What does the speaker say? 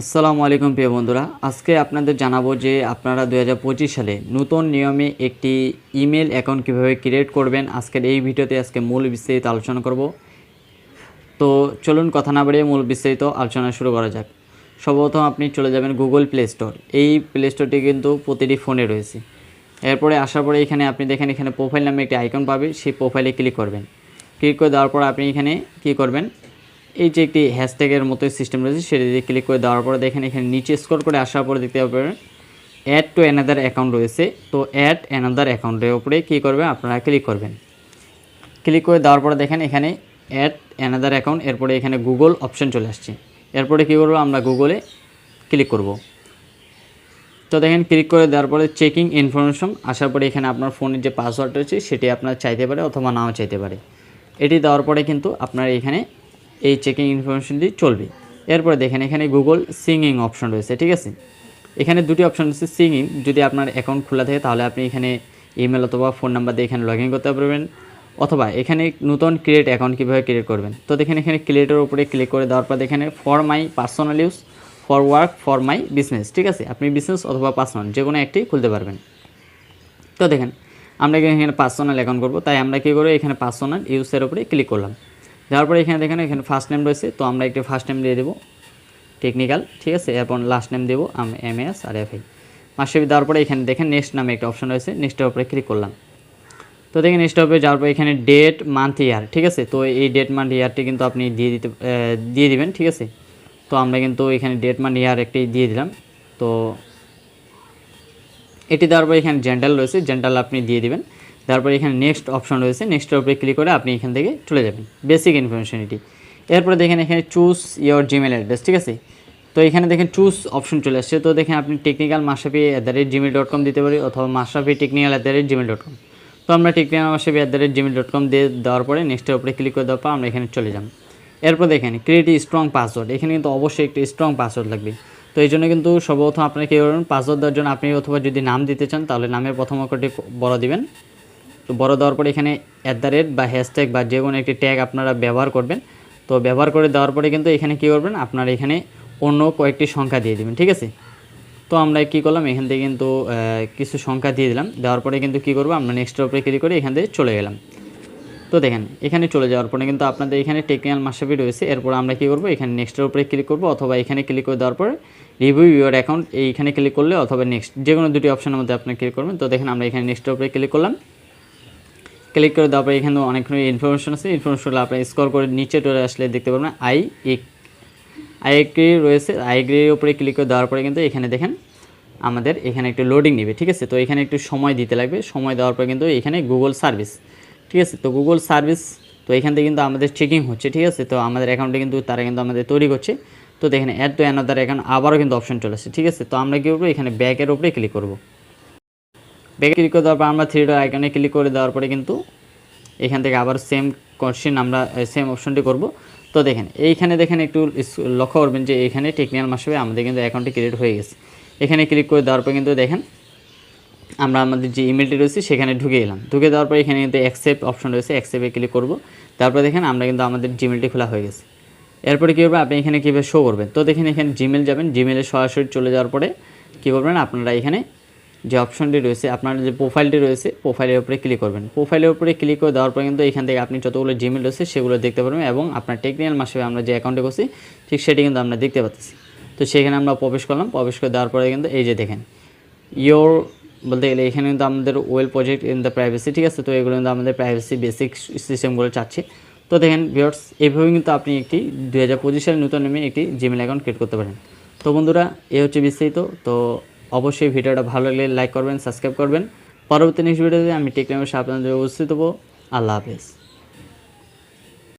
আসসালামু আলাইকুম প্রিয় বন্ধুরা, আজকে আপনাদের জানাব যে আপনারা দু হাজার পঁচিশ সালে নতুন নিয়মে একটি ইমেল অ্যাকাউন্ট কীভাবে ক্রিয়েট করবেন। আজকের এই ভিডিওতে আজকে মূল বিস্তারিত আলোচনা করব। তো চলুন কথা না বাড়িয়ে মূল বিস্তারিত আলোচনা শুরু করা যাক। সর্বপ্রথম আপনি চলে যাবেন গুগল প্লে স্টোর। এই প্লে স্টোরটি কিন্তু প্রতিটি ফোনে রয়েছে। এরপরে আসার পরে এখানে আপনি দেখেন এখানে প্রোফাইল নামে একটি আইকন পাবে, সেই প্রোফাইলে ক্লিক করবেন। ক্লিক করে দেওয়ার পর আপনি এখানে কী করবেন? এই যে একটি হ্যাশট্যাগের মতো সিস্টেম রয়েছে, সেটা দিয়ে ক্লিক করে দেওয়ার পরে দেখেন এখানে নিচে স্ক্রল করে আসার পরে দেখতে পাবেন অ্যাড টু অ্যানাদার অ্যাকাউন্ট রয়েছে। তো অ্যাড অ্যানাদার অ্যাকাউন্টের উপরে কী করবেন? আপনারা ক্লিক করবেন। ক্লিক করে দেওয়ার পরে দেখেন এখানে অ্যাড অ্যানাদার অ্যাকাউন্ট এরপরে এখানে গুগল অপশন চলে আসছে। এরপরে কী করব? আমরা গুগলে ক্লিক করব। তো দেখেন ক্লিক করে দেওয়ার পরে চেকিং ইনফরমেশন আসার পরে এখানে আপনার ফোনের যে পাসওয়ার্ড রয়েছে, সেটি আপনার চাইতে পারে অথবা নাও চাইতে পারে। এটি দেওয়ার পরে কিন্তু আপনার এখানে এই চেকিং ইনফরমেশনটি চলবে। এরপরে দেখেন এখানে গুগল সিঙ্গিং অপশন রয়েছে, ঠিক আছে? এখানে দুটি অপশন রয়েছে সিঙ্গিং যদি আপনার অ্যাকাউন্ট খোলা থাকে তাহলে আপনি এখানে ইমেল অথবা ফোন নাম্বার দিয়ে এখানে লগ ইন করতে পারবেন। অথবা এখানে নতুন ক্রিয়েট অ্যাকাউন্ট কীভাবে ক্রিয়েট করবেন? তো দেখেন এখানে ক্রিয়েটের উপরে ক্লিক করে দেওয়ার পর এখানে for my personal use for work for my business ঠিক আছে? আপনি বিজনেস অথবা পার্সোনাল যে কোনো একটি খুলতে পারবেন। তো দেখেন, আমরা এখানে পার্সোনাল অ্যাকাউন্ট করব, তাই আমরা কী করব? এখানে পার্সোনাল ইউজের উপরে ক্লিক করলাম। যাওয়ার পরে এখানে দেখেন, এখানে ফার্স্ট নেম রয়েছে, তো আমরা একটি ফার্স্ট নেম দিয়ে দেবো। টেকনিক্যাল ঠিক আছে? এরপর লাস্ট নেম দেবো, আমি M S R F I মাসে দেওয়ার পরে এখানে দেখেন নেক্সট নামে একটা অপশন রয়েছে নেক্সটের উপরে ক্লিক করলাম। তো দেখেন নেক্সট উপরে যাওয়ার পরে এখানে ডেট মান্থ ইয়ার ঠিক আছে? তো এই ডেট মান্থ ইয়ারটি কিন্তু আপনি দিয়ে দিতে দিয়ে দিবেন, ঠিক আছে? তো আমরা কিন্তু এখানে ডেট মান্থ ইয়ার একটি দিয়ে দিলাম। তো এটি দেওয়ার পরে এখানে জেন্টাল রয়েছে জেন্টাল আপনি দিয়ে দিবেন। তারপরে এখানে নেক্সট অপশন রয়েছে। নেক্সটের উপরে ক্লিক করে আপনি এখান থেকে চলে যাবেন। বেসিক ইনফরমেশন এটি। এরপরে দেখেন এখানে চুজ ইয়োর জিমেল অ্যাড্রেস ঠিক আছে? তো এখানে দেখেন চুজ অপশন চলে আসছে। তো দেখেন আপনি technical Masafi at the Gmail dot com দিতে পারি অথবা Masafi technical at the Gmail dot com তো আমরা technical Masafi at the rate Gmail dot com দেওয়ার পরে নেক্সটের উপরে ক্লিক করে দেওয়ার পর আমরা এখানে চলে যাব। এরপর দেখেন ক্রিয়েট স্ট্রং পাসওয়ার্ড এখানে কিন্তু অবশ্যই একটি স্ট্রং পাসওয়ার্ড লাগবে। তো এই জন্য কিন্তু সর্বপ্রথম আপনার কী করবেন পাসওয়ার্ড দেওয়ার জন্য আপনি অথবা যদি নাম দিতে চান, তাহলে নামের প্রথম অক্ষরটি বড় দিবেন। তো বড় দেওয়ার পরে এখানে অ্যাট দ্য রেট বা হ্যাশট্যাগ বা যে কোনো একটি ট্যাগ আপনারা ব্যবহার করবেন। তো ব্যবহার করে দেওয়ার পরে কিন্তু এখানে কী করবেন? আপনারা এখানে অন্য কয়েকটি সংখ্যা দিয়ে দেবেন, ঠিক আছে? তো আমরা কী করলাম? এখান থেকে কিন্তু কিছু সংখ্যা দিয়ে দিলাম। দেওয়ার পরে কিন্তু কী করব? আমরা নেক্সটের উপরে ক্লিক করে এখান থেকে চলে গেলাম। তো দেখেন, এখানে চলে যাওয়ার পরে কিন্তু আপনাদের এখানে টেকনিক্যাল মাসাবি রয়েছে। এরপর আমরা কী করব? এখানে নেক্সটের উপরে ক্লিক করব অথবা এখানে ক্লিক করে দেওয়ার পরে রিভিউ ইউর অ্যাকাউন্ট এইখানে ক্লিক করলে অথবা নেক্সট যে কোনো দুটি অপশনের মধ্যে আপনি ক্লিক করবেন। তো দেখেন, আমরা এখানে নেক্সটের উপরে ক্লিক করলাম। ক্লিক করে দেওয়ার এখানে অনেকক্ষণ ইনফরমেশন আছে। ইনফরমেশনগুলো আপনি স্কোর করে নিচে চলে আসলে দেখতে পারবেন। আই ইক আই এগ্রি রয়েছে। আই এগ্রির উপরে ক্লিক করে দেওয়ার পরে কিন্তু এখানে দেখেন আমাদের এখানে একটু লোডিং নেবে, ঠিক আছে? তো এখানে একটু সময় দিতে লাগবে। সময় দেওয়ার পরে কিন্তু এখানে গুগল সার্ভিস ঠিক আছে? তো গুগল সার্ভিস তো এখান থেকে কিন্তু আমাদের চেকিং হচ্ছে, ঠিক আছে? তো আমাদের অ্যাকাউন্টে কিন্তু তারা কিন্তু আমাদের তৈরি করছে। তো দেখেন অ্যাড টু অ্যানাদার অ্যাকাউন্ট আবারও কিন্তু অপশন চলে আসছে, ঠিক আছে? তো আমরা কী করব? এখানে ব্যাকের উপরে ক্লিক করব। ব্যাকে ক্লিক করে দেওয়ার পর আমরা থ্রি আইকনে ক্লিক করে দেওয়ার পরে কিন্তু এখান থেকে আবার সেম কোশ্চেন আমরা সেম অপশনটি করব। তো দেখেন, এইখানে দেখেন একটু লক্ষ্য করবেন যে এখানে টেকনিক্যাল মাসে আমাদের কিন্তু অ্যাকাউন্টটি ক্রিয়েট হয়ে গেছে। এখানে ক্লিক করে দেওয়ার পর কিন্তু দেখেন, আমরা আমাদের যে ইমেলটি রয়েছে সেখানে ঢুকে এলাম। ঢুকে দেওয়ার পর এখানে কিন্তু অ্যাকসেপ্ট অপশন রয়েছে অ্যাকসেপ্টে ক্লিক করব। তারপরে দেখেন, আমরা কিন্তু আমাদের জিমেলটি খোলা হয়ে গেছে। এরপরে কী করবে, আপনি এখানে কীভাবে শো করবেন? তো দেখেন, এখানে জিমেল যাবেন জিমেলে সরাসরি চলে যাওয়ার পরে কী করবেন, আপনারা এখানে যে অপশনটি রয়েছে, আপনার যে প্রোফাইলটি রয়েছে প্রোফাইলের উপরে ক্লিক করবেন। প্রোফাইলের উপরে ক্লিক করে দেওয়ার পর কিন্তু এখান থেকে আপনি যতগুলো জিমেল রয়েছে, সেগুলো দেখতে পারবেন এবং আপনার টেকনিক্যাল মাসে আমরা যে অ্যাকাউন্টে করছি ঠিক সেটি কিন্তু আমরা দেখতে পাচ্ছি তো সেখানে আমরা প্রবেশ করলাম, প্রবেশ করে দেওয়ার পরে কিন্তু এই যে দেখেন ইয়োর বলতে গেলে এখানে কিন্তু আমাদের well project in the privacy ঠিক আছে? তো এগুলো কিন্তু আমাদের প্রাইভেসি বেসিক সিস্টেমগুলো চাচ্ছে। তো দেখেন ভিউয়ার্স এইভাবে কিন্তু আপনি একটি দু হাজার পঁচিশ সালের নতুন নামে একটি জিমেল অ্যাকাউন্ট ক্রিয়েট করতে পারেন। তো বন্ধুরা, এ হচ্ছে বিস্তারিত। তো অবশ্যই ভিডিওটা ভালো লাগলে লাইক করবেন সাবস্ক্রাইব করবেন। পরবর্তী নেক্সট ভিডিওতে আমি টেকনোলজি আপনাদের উপস্থিত হব। আল্লাহ হাফেজ।